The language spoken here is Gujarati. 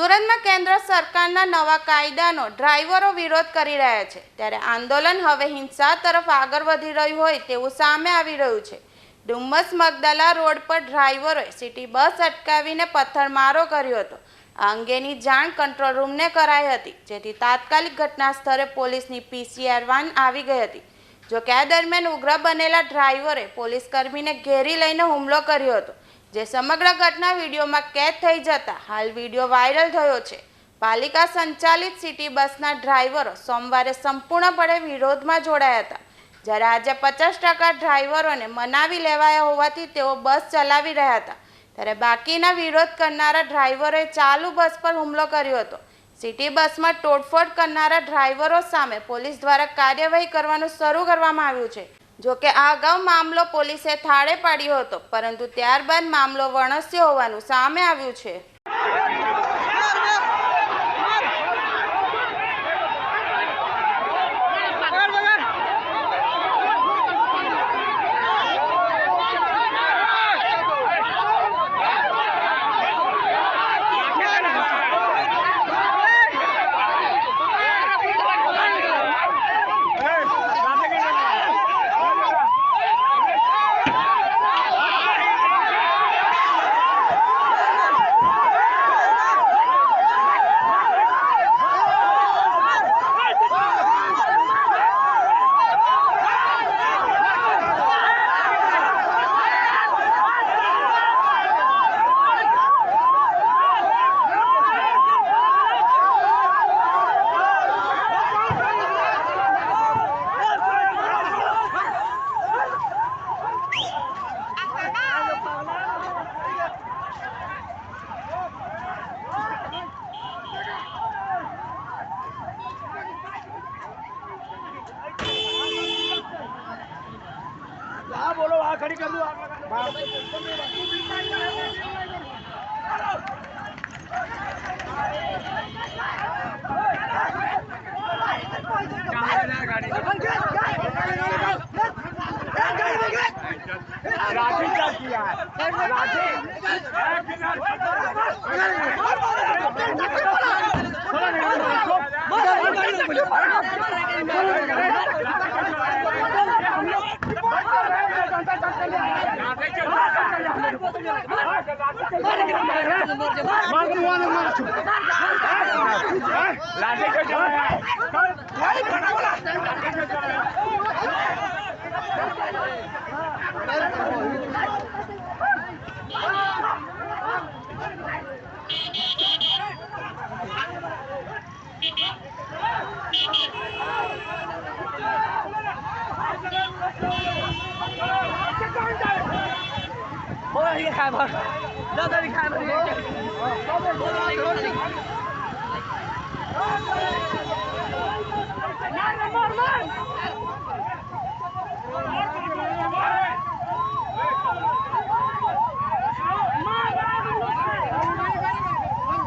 સુરતમાં કેન્દ્ર સરકારના નવા કાયદાનો ડ્રાઈવરો વિરોધ કરી રહ્યા છે. ત્યારે આંદોલન હવે હિંસા તરફ આગળ વધી રહ્યું હોય તેવું સામે આવી રહ્યું છે. ડુમ્મસ મગદલા રોડ પર ડ્રાઈવરોએ સિટી બસ અટકાવીને પથ્થરમારો કર્યો હતો. આ અંગેની જાણ કંટ્રોલ રૂમને કરાઈ હતી, જેથી તાત્કાલિક ઘટના સ્થળે પોલીસની પીસીઆર વાન આવી ગઈ હતી. જો કે આ દરમિયાન ઉગ્ર બનેલા ડ્રાઈવરે પોલીસ કર્મીને ઘેરી લઈને હુમલો કર્યો હતો. જે સમગ્ર ઘટના વિડીયોમાં કેદ થઈ જતા હાલ વીડિયો વાયરલ થયો છે. પાલિકા સંચાલિત સિટી બસના ડ્રાઈવરો સોમવારે સંપૂર્ણપણે વિરોધમાં જોડાયા હતા. જ્યારે આજે પચાસ ટકા ડ્રાઈવરોને મનાવી લેવાયા હોવાથી તેઓ બસ ચલાવી રહ્યા હતા. ત્યારે બાકીના વિરોધ કરનારા ડ્રાઈવરોએ ચાલુ બસ પર હુમલો કર્યો હતો. સિટી બસમાં તોડફોડ કરનારા ડ્રાઈવરો સામે પોલીસ દ્વારા કાર્યવાહી કરવાનું શરૂ કરવામાં આવ્યું છે. જો કે આ અગાઉ મામલો પોલીસે થાળે પાડ્યો હતો, પરંતુ ત્યારબાદ મામલો વણસ્યો હોવાનું સામે આવ્યું છે. બોલો આ ખડી કરી રાખી ચાકી Let's go! खाबर